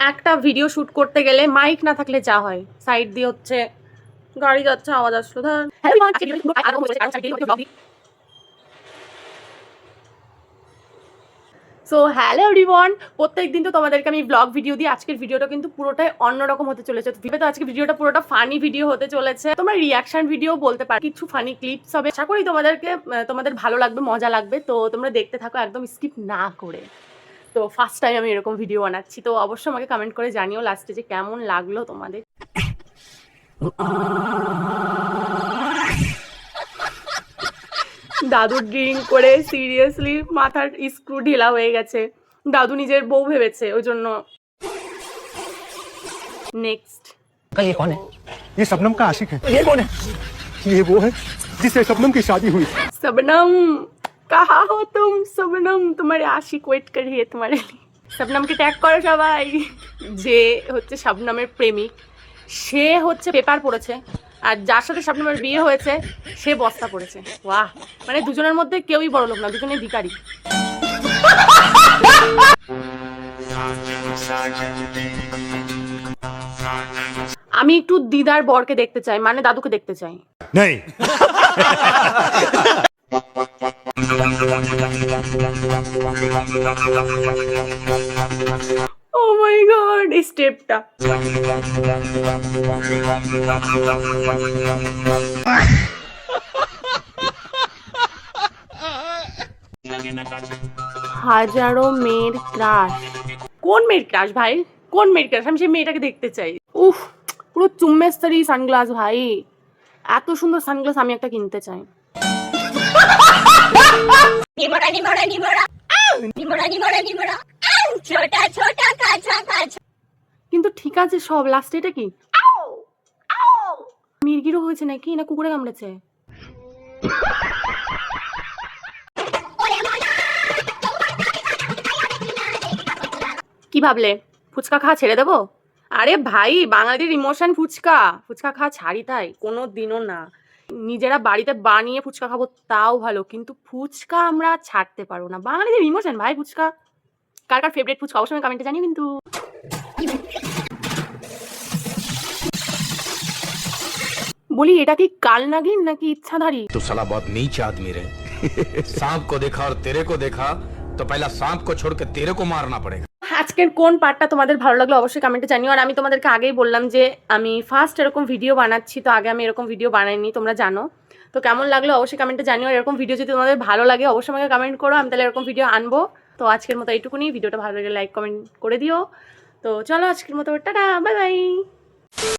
একটা video shoot করতে গেলে মাইক না থাকলে যা হয়। সাইড দিয়ে হচ্ছে গাড়ি যাচ্ছে আওয়াজ আসলো। ধর। সো হ্যালো এভরিওয়ান প্রত্যেক দিন তো তোমাদেরকে আমি ব্লগ ভিডিও দিই। আজকের ভিডিওটা কিন্তু পুরোটাই অন্যরকম হতে চলেছে। তো আজকে ভিডিওটা পুরোটা ফানি ভিডিও হতে চলেছে। তোমরা রিয়াকশন ভিডিও বলতে পারো কিছু ফানি ক্লিপস হবে। আশা করি তোমাদেরকে তোমাদের ভালো লাগবে মজা লাগবে। তো তোমরা দেখতে থাকো একদম স্কিপ না করে। তো ফার্স্ট টাইম আমি এরকম ভিডিও বানাচ্ছি তো অবশ্যই আমাকে কমেন্ট করে জানিও লাস্টে যে কেমন লাগলো তোমাদের দাদু ড্রিঙ্ক করে সিরিয়াসলি মাথার স্ক্রু ঢিলা হয়ে গেছে দাদু নিজের বউ ভেবেছে ওই জন্য নেক্সট का ये कौन है ये शबनम का आशिक है ये कौन है ये वो है जिससे शबनम की शादी हुई सबनम कहा हो तुम শবনম তোমারে আশিক ওয়েট করিয়ে তোমারে শবনমকে ট্যাগ করো সবাই। যে হচ্ছে সবনমের প্রেমিক সে হচ্ছে পেপার পড়েছে আর যার সাথে সবনমের বিয়ে হয়েছে সে বস্তা পড়েছে। বাহ! মানে দুজনের মধ্যে কেউই বড় লোক না দুজনে ভিকারি আমি একটু দিদার বরকে দেখতে চাই মানে দাদুকে দেখতে চাই। স্টেপটা হাজারো মেয়ের ক্রাশ কোন মেয়ের ক্রাশ ভাই? কোন মেয়ের ক্রাশ আমি সেই মেয়েটাকে দেখতে চাই। উফ, পুরো চুম্মেস্তরি সানগ্লাস ভাই। এত সুন্দর সানগ্লাস আমি একটা কিনতে চাই। ছোটা ছোটা কাঁচা কাঁচা। কিন্তু ঠিক আছে সব এটা কি? মির্গিরও হয়েছে নাকি? না কুকুরে কামড়েছে? কি ভাবলে? ফুচকা খাওয়া ছেড়ে দেবো? আরে ভাই বাঙালির ইমোশন ফুচকা। ফুচকা খাওয়া ছাড়ি তাই কোনো দিনও না। নিজেরা বাড়িতে বানিয়ে ফুচকা খাবো তাও ভালো কিন্তু ফুচকা আমরা ছাড়তে পারবো না বাঙালিদের ইমোশন ভাই ফুচকা কার কার ফেভারিট ফুচকা অবশ্যই কমেন্টে জানিও কিন্তু বলি এটা কি কাল নাগিন নাকি ইচ্ছাধারী तो साला बहुत नीच आदमी रहे सांप को देखा और तेरे को देखा तो पहला सांप को छोड़ के तेरे को मारना पड़ेगा আজকের কোন পার্টটা তোমাদের ভালো লাগল অবশ্যই কমেন্টে জানিও। আর আমি তোমাদেরকে আগেই বললাম যে, আমি ফার্স্ট এরকম ভিডিও বানাচ্ছি, তো আগে আমি এরকম ভিডিও বানাইনি, তোমরা জানো। তো কেমন লাগল অবশ্যই কমেন্টে জানিও। আর এরকম ভিডিও যদি তোমাদের ভালো লাগে, অবশ্যই আমাকে কমেন্ট করো। আমি তাহলে এরকম ভিডিও আনব। তো আজকের মতো এইটুকুনি। ভিডিওটা ভালো লাগে লাইক কমেন্ট করে দিও। তো চলো আজকের মতো, টাটা বাই বাই